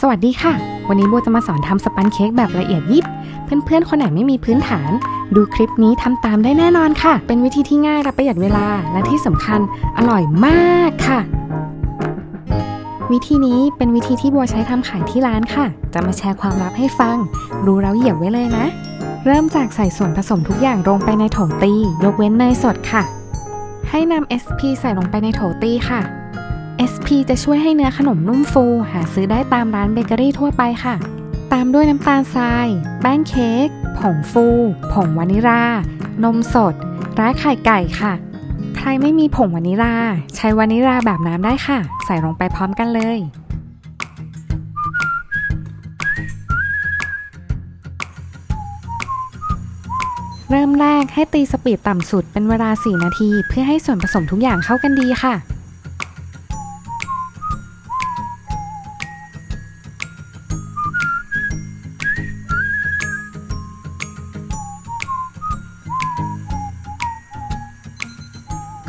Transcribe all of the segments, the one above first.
สวัสดีค่ะ วันนี้โบจะมาสอนทำสปันเค้กแบบละเอียดยิบ เพื่อนๆ คนไหนไม่มีพื้นฐาน ดูคลิปนี้ทำตามได้แน่นอนค่ะ เป็นวิธีที่ง่ายและประหยัดเวลา และที่สำคัญอร่อยมากค่ะ วิธีนี้เป็นวิธีที่บัวใช้ทำขายที่ร้านค่ะ จะมาแชร์ความลับให้ฟัง รู้แล้วเหยียบไว้เลยนะ เริ่มจากใส่ส่วนผสมทุกอย่างลงไปในโถตี ยกเว้นเนยสดค่ะ ให้นำ SP ใส่ลงไปในโถตีค่ะ SP จะช่วยให้เนื้อขนมนุ่มฟู หาซื้อได้ตามร้านเบเกอรี่ทั่วไปค่ะ ตามด้วยน้ำตาลทราย แป้งเค้ก ผงฟู ผงวานิลา นมสดและไข่ไก่ค่ะ ใครไม่มีผงวานิลา ใช้วานิลาแบบน้ำได้ค่ะ ใส่ลงไปพร้อมกันเลย เริ่มแรกให้ตีสปีดต่ำสุดเป็นเวลา 4 นาที เพื่อให้ส่วนผสมทุกอย่างเข้ากันดีค่ะ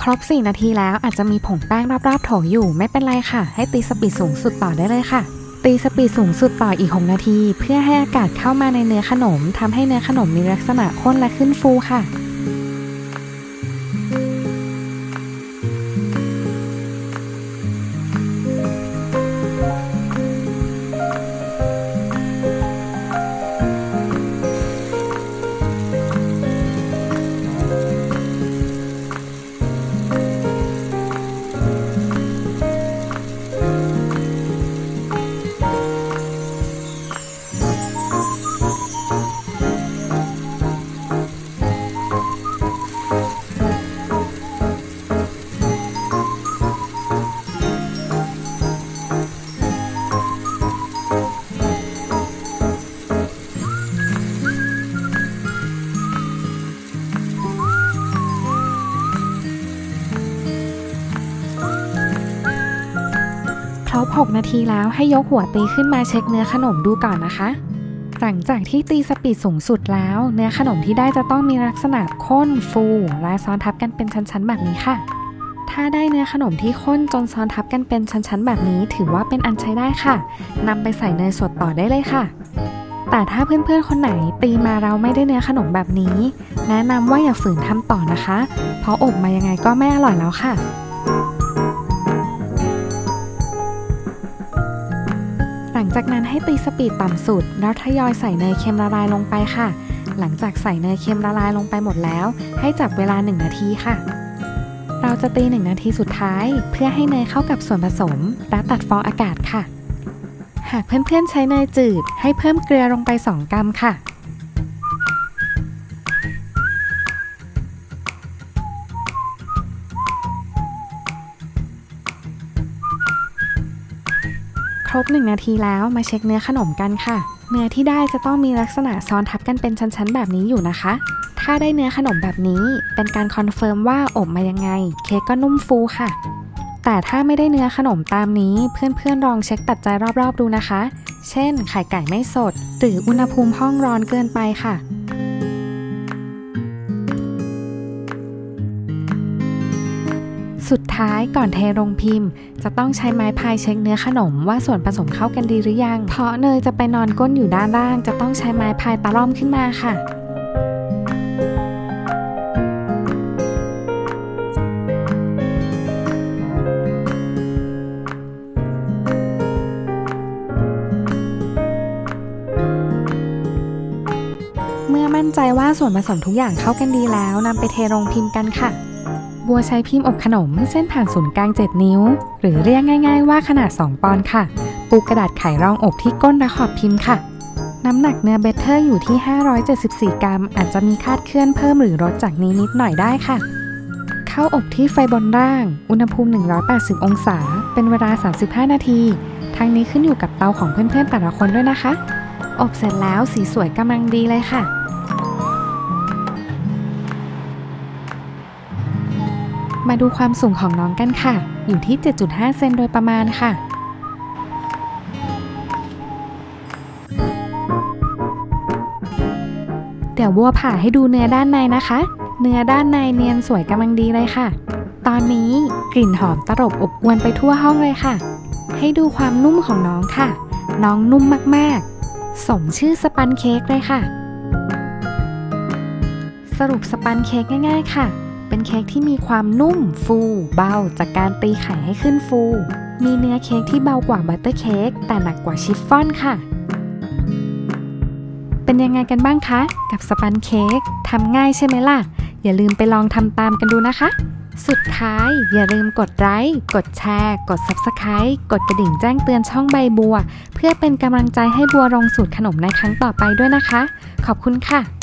รบ 4 นาทีแล้วอาจจะมีผงแป้งรอบๆโถอยู่ไม่เป็นไรค่ะ ให้ตีสปีดสูงสุดต่อได้เลยค่ะ ตีสปีดสูงสุดต่ออีก 6 นาที เพื่อให้อากาศเข้ามาในเนื้อขนมทำให้เนื้อขนมมีลักษณะข้นและขึ้นฟูค่ะ บ 6 นาทีแล้วให้ยกหัวตีขึ้นมาเช็คเนื้อขนมดูก่อนนะคะ หลังจากที่ตีสปีดสูงสุดแล้ว เนื้อขนมที่ได้จะต้องมีลักษณะข้นฟู และซ้อนทับกันเป็นชั้นๆ แบบนี้ค่ะ ถ้าได้เนื้อขนมที่ข้นจนซ้อนทับกันเป็นชั้นๆ แบบนี้ ถือว่าเป็นอันใช้ได้ค่ะนำไปใส่เนยสดต่อได้เลยค่ะแต่ถ้าเพื่อนๆ คนไหนตีมาเราไม่ได้เนื้อขนมแบบนี้ แนะนำว่าอย่าฝืนทำต่อนะคะ เพราะอบมายังไงก็ไม่อร่อยแล้วค่ะ จากนั้นให้ตีสปีดต่ำสุด แล้วทยอยใส่เนยเค็มละลายลงไปค่ะ หลังจากใส่เนยเค็มละลายลงไปหมดแล้ว ให้จับเวลา 1 นาทีค่ะ เราจะตี 1 นาทีสุดท้าย เพื่อให้เนยเข้ากับส่วนผสม และตัดฟองอากาศค่ะ หากเพื่อนๆใช้เนยจืด ให้เพิ่มเกลือลงไป 2 กรัมค่ะ รบ 1 นาทีแล้วมาเช็คเนื้อขนมกันค่ะ เนื้อที่ได้จะต้องมีลักษณะซ้อนทับกันเป็นชั้นๆ แบบนี้อยู่นะคะ ถ้าได้เนื้อขนมแบบนี้ เป็นการคอนเฟิร์มว่าอบมายังไง เค้กก็นุ่มฟูค่ะ แต่ถ้าไม่ได้เนื้อขนมตามนี้ เพื่อนๆลองเช็คตัดใจรอบๆดูนะคะ เช่น ไข่ไก่ไม่สด หรืออุณหภูมิห้องร้อนเกินไปค่ะ สุดท้ายก่อนเทลงพิมพ์ จะต้องใช้ไม้พายเช็คเนื้อขนมว่าส่วนผสมเข้ากันดีหรือยัง เพราะเนยจะไปนอนก้นอยู่ด้านล่าง จะต้องใช้ไม้พายตะล่อมขึ้นมาค่ะเมื่อมั่นใจว่าส่วนผสมทุกอย่างเข้ากันดีแล้วนำไปเทลงพิมพ์กันค่ะ บัวใช้พิมพ์อบขนมเส้นผ่านศูนย์กลาง 7 นิ้ว หรือเรียกง่าย ๆ ว่าขนาด 2 ปอนด์ค่ะ ปูกระดาษไขรองอบที่ก้นและขอบพิมพ์ค่ะ น้ำหนักเนื้อเบเทอร์อยู่ที่ 574 กรัม อาจจะมีคาดเคลื่อนเพิ่มหรือลดจากนี้นิดหน่อยได้ค่ะ เข้าอบที่ไฟบนล่าง อุณหภูมิ 180 องศา เป็นเวลา 35 นาทีทั้งนี้ขึ้นอยู่กับเตาของเพื่อนๆแต่ละคนด้วยนะคะ อบเสร็จแล้วสีสวยกำลังดีเลยค่ะ มาดูความสูงของน้องกันค่ะ อยู่ที่ 7.5 เซนโดยประมาณค่ะ เดี๋ยวบัวผ่าให้ดูเนื้อด้านในนะคะ เนื้อด้านในเนียนสวยกำลังดีเลยค่ะ ตอนนี้กลิ่นหอมตลบอบอวนไปทั่วห้องเลยค่ะ ให้ดูความนุ่มของน้องค่ะ น้องนุ่มมากๆ สมชื่อสปันเค้กเลยค่ะ สรุปสปันเค้กง่าย ๆ ค่ะ เป็นเค้กที่มีความนุ่มฟูเบาจากการตีไข่ให้ขึ้นฟู มีเนื้อเค้กที่เบากว่าบัตเตอร์เค้กแต่หนักกว่าชิฟฟ่อนค่ะ เป็นยังไงกันบ้างคะ กับสปันเค้กทำง่ายใช่ไหมล่ะ อย่าลืมไปลองทำตามกันดูนะคะ สุดท้ายอย่าลืมกดไลค์กดแชร์ กด Subscribe กดกระดิ่งแจ้งเตือนช่องใบบัว เพื่อเป็นกำลังใจให้บัวลงสูตรขนมในครั้งต่อไปด้วยนะคะ ขอบคุณค่ะ